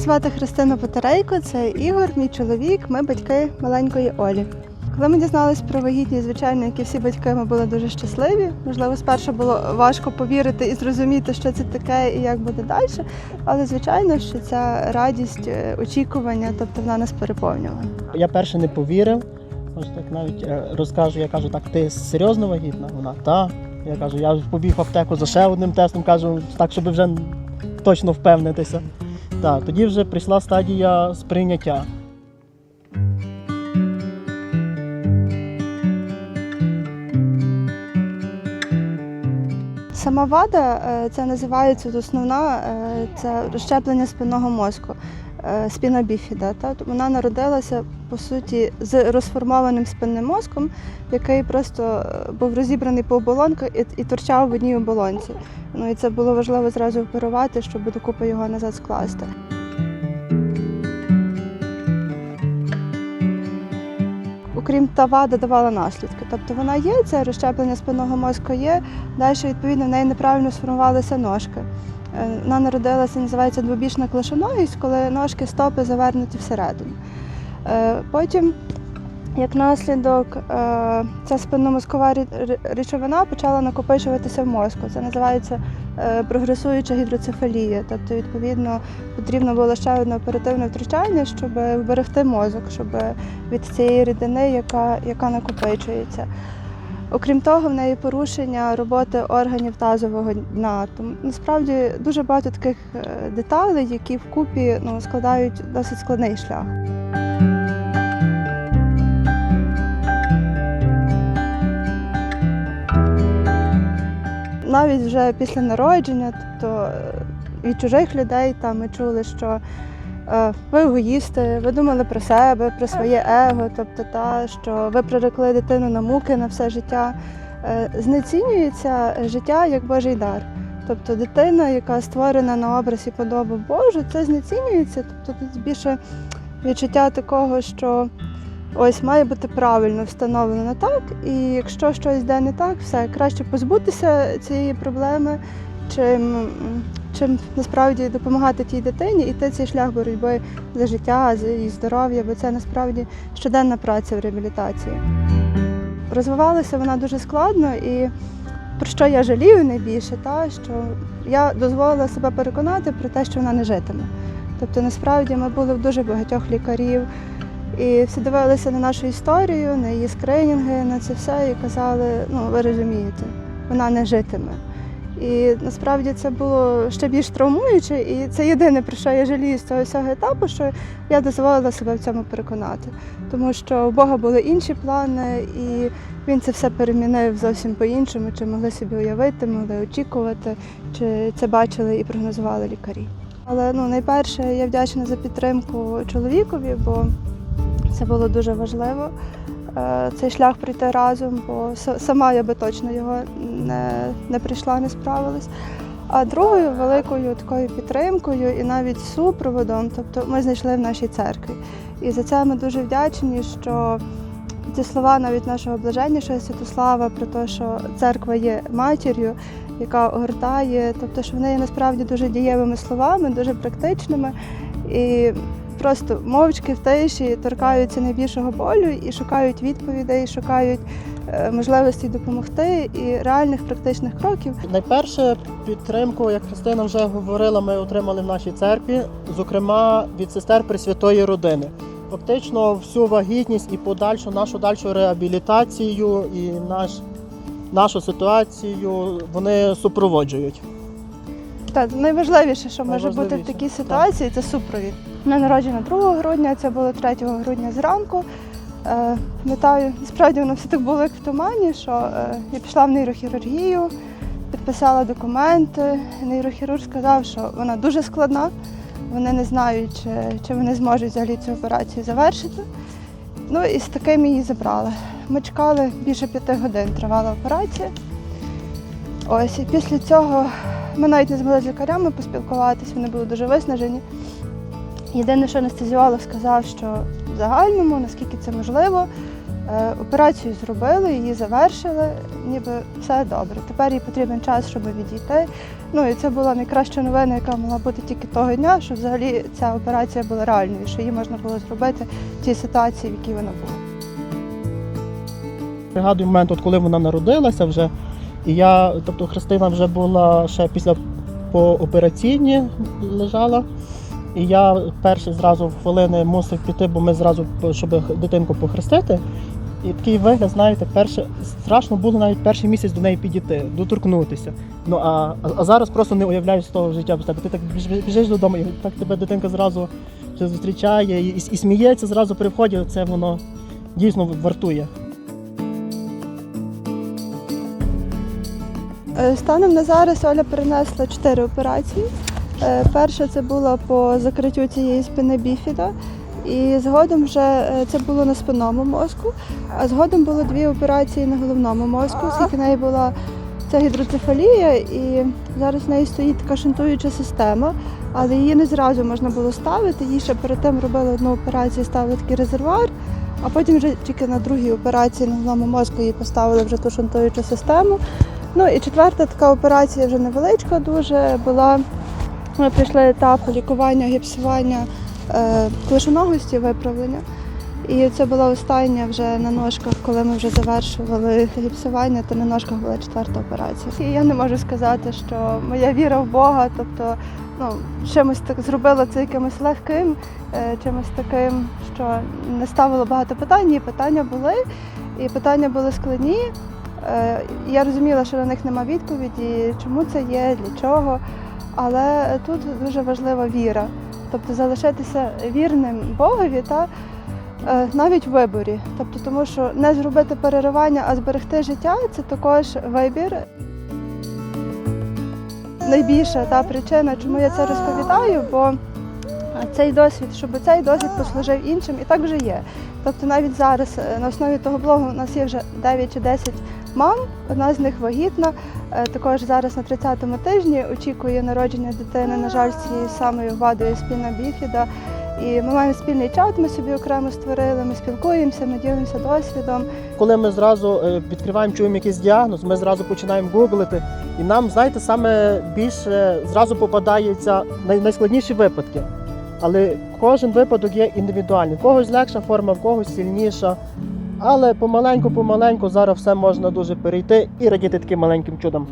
Звати Христина Потерейко, це Ігор, мій чоловік, ми батьки маленької Олі. Коли ми дізналися про вагітність, звичайно, як і всі батьки, ми були дуже щасливі. Можливо, спершу було важко повірити і зрозуміти, що це таке і як буде далі. Але звичайно, що ця радість, е, очікування, тобто вона нас переповнювала. Я перше не повірив. Ось так навіть е, розкажу, я кажу, так, ти серйозно вагітна? Вона та. Я кажу, я побіг в аптеку за ще одним тестом, кажу, так, щоб вже точно впевнитися. Так, тоді вже прийшла стадія сприйняття. Сама вада е, це називається основна е, це розщеплення спинного мозку. Е, Спіна біфіда. Та? Вона народилася по суті з розформованим спинним мозком, який просто е, був розібраний по оболонках і, і торчав в одній оболонці. Ну і це було важливо зразу оперувати, щоб докупи його назад скласти. Окрім тава, додавала давала наслідки. Тобто вона є, це розщеплення спинного мозку є. Далі, відповідно, в неї неправильно сформувалися ножки. Е, Вона народилася, називається двобічна клашоногість, коли ножки стопи завернуті всередину. Е, Потім, як наслідок, е, ця спинномозкова речовина почала накопичуватися в мозку. Це називається е, прогресуюча гідроцефалія. Тобто, відповідно, потрібно було ще одне оперативне втручання, щоб вберегти мозок, щоб від цієї рідини, яка, яка накопичується. Окрім того, в неї порушення роботи органів тазового дна. Тому насправді дуже багато таких е, деталей, які вкупі ну, складають досить складний шлях. Навіть вже після народження, тобто е, від чужих людей там ми чули, що е, ви егоїсти, ви думали про себе, про своє его, тобто та, що ви прирекли дитину на муки на все життя. Е, Знецінюється життя як Божий дар. Тобто дитина, яка створена на образ і подобу Божу, це знецінюється. Тобто тут більше відчуття такого, що ось має бути правильно встановлено так, і якщо щось йде не так, все краще позбутися цієї проблеми, чим, чим насправді допомагати тій дитині і йти цей шлях боротьби за життя, за її здоров'я, бо це насправді щоденна праця в реабілітації. Розвивалася вона дуже складно і про що я жалію найбільше, та що я дозволила себе переконати про те, що вона не житиме. Тобто, насправді ми були в дуже багатьох лікарів, і всі дивилися на нашу історію, на її скринінги, на це все і казали, ну ви розумієте, вона не житиме. І насправді це було ще більш травмуюче, і це єдине, про що я жалію з цього всього етапу, що я дозволила себе в цьому переконати. Тому що у Бога були інші плани, і він це все перемінив зовсім по-іншому, чи могли собі уявити, могли очікувати, чи це бачили і прогнозували лікарі. Але ну, найперше я вдячна за підтримку чоловікові, бо це було дуже важливо. е, Цей шлях пройти разом, бо сама я би точно його не, не прийшла, не справилась. А другою великою такою підтримкою і навіть супроводом, тобто ми знайшли в нашій церкві. І за це ми дуже вдячні, що ці слова навіть нашого блаженнішого Святослава про те, що церква є матір'ю, яка огортає, тобто, що вони є насправді дуже дієвими словами, дуже практичними. І просто мовчки в тиші торкаються найбільшого болю і шукають відповідей, шукають е, можливості допомогти і реальних практичних кроків. Найперше підтримку, як Христина вже говорила, ми отримали в нашій церкві, зокрема від сестер Пресвятої родини. Фактично всю вагітність і подальшу нашу дальшу реабілітацію і наш, нашу ситуацію вони супроводжують. Так, найважливіше, що може бути в такій так. ситуації, це супровід. Вона народжена 2 грудня, це було 3 грудня зранку. Е, Пам'ятаю, насправді воно все так було як в тумані, що е, я пішла в нейрохірургію, підписала документи. Нейрохірург сказав, що вона дуже складна. Вони не знають, чи, чи вони зможуть взагалі цю операцію завершити. Ну і з таким її забрали. Ми чекали більше п'яти годин, тривала операція. Ось і після цього ми навіть не змогли з лікарями поспілкуватися, вони були дуже виснажені. Єдине, що анестезіолог сказав, що в загальному, наскільки це можливо, Е, Операцію зробили, її завершили, ніби все добре. Тепер їй потрібен час, щоб відійти. Ну і це була найкраща новина, яка могла бути тільки того дня, що взагалі ця операція була реальною, що її можна було зробити в тій ситуації, в якій вона була. Пригадую момент, от коли вона народилася вже, і я, тобто Христина вже була ще після поопераційні лежала. І я перші зразу в хвилини мусив піти, бо ми зразу, щоб дитинку похрестити. І такий вигляд, знаєте, перше страшно було навіть перший місяць до неї підійти, доторкнутися. Ну а, а, зараз просто не уявляю з того життя без тебе. Ти так біжиш додому, і так тебе дитинка зразу зустрічає і, і, і сміється зразу при вході. Це воно дійсно вартує. Станом на зараз Оля перенесла чотири операції. Е, Перша це була по закриттю цієї спини біфіда. І згодом вже е, це було на спинному мозку, а згодом було дві операції на головному мозку, оскільки в неї була ця гідроцефалія, і зараз в неї стоїть така шунтуюча система, але її не зразу можна було ставити. Їй ще перед тим робили одну операцію, ставили такий резервуар, а потім вже тільки на другій операції на головному мозку їй поставили вже ту шунтуючу систему. Ну і четверта така операція вже невеличка дуже була. Ми пройшли етап лікування, гіпсування е, клишоногості, виправлення. І це була остання вже на ножках, коли ми вже завершували гіпсування, то на ножках була четверта операція. І я не можу сказати, що моя віра в Бога, тобто ну, чимось так зробила це якимось легким, е, чимось таким, що не ставило багато питань. Ні, питання були, і питання були складні. Е, Я розуміла, що на них нема відповіді, чому це є, для чого. Але тут дуже важлива віра, тобто залишитися вірним Богові та е, навіть в виборі. Тобто, тому що не зробити переривання, а зберегти життя це також вибір. Найбільша та причина, чому я це розповідаю, бо цей досвід, щоб цей досвід послужив іншим, і так вже є. Тобто навіть зараз е, на основі того блогу у нас є вже 9 чи 10 мам, одна з них вагітна. Е, Також зараз на 30-му тижні очікує народження дитини, на жаль, з цією самою вадою спільна біфіда. І ми маємо спільний чат, ми собі окремо створили, ми спілкуємося, ми ділимося досвідом. Коли ми зразу е, відкриваємо, чуємо якийсь діагноз, ми зразу починаємо гуглити. І нам, знаєте, саме більше зразу попадаються найскладніші випадки. Але кожен випадок є індивідуальний. В когось легша форма, в когось сильніша. Але помаленьку-помаленьку зараз все можна дуже перейти і радіти таким маленьким чудом.